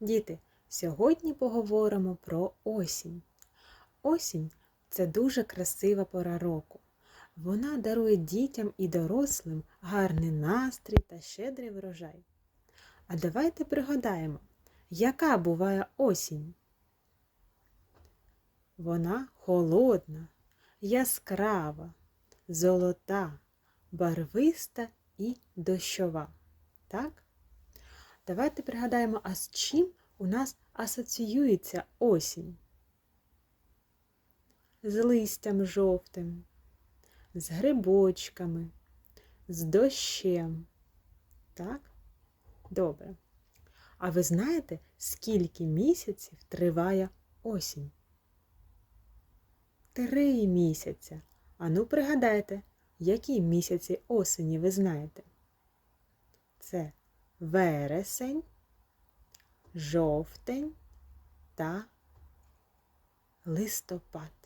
Діти, сьогодні поговоримо про осінь. Осінь це дуже красива пора року. Вона дарує дітям і дорослим гарний настрій та щедрий врожай. А давайте пригадаємо, яка буває осінь. Вона холодна, яскрава, золота, барвиста і дощова. Так? Давайте пригадаємо, а з чим у нас асоціюється осінь? З листям жовтим, з грибочками, з дощем. Так? Добре. А ви знаєте, скільки місяців триває осінь? Три місяця. Ану пригадайте, які місяці осені ви знаєте? Це вересень, жовтень та листопад.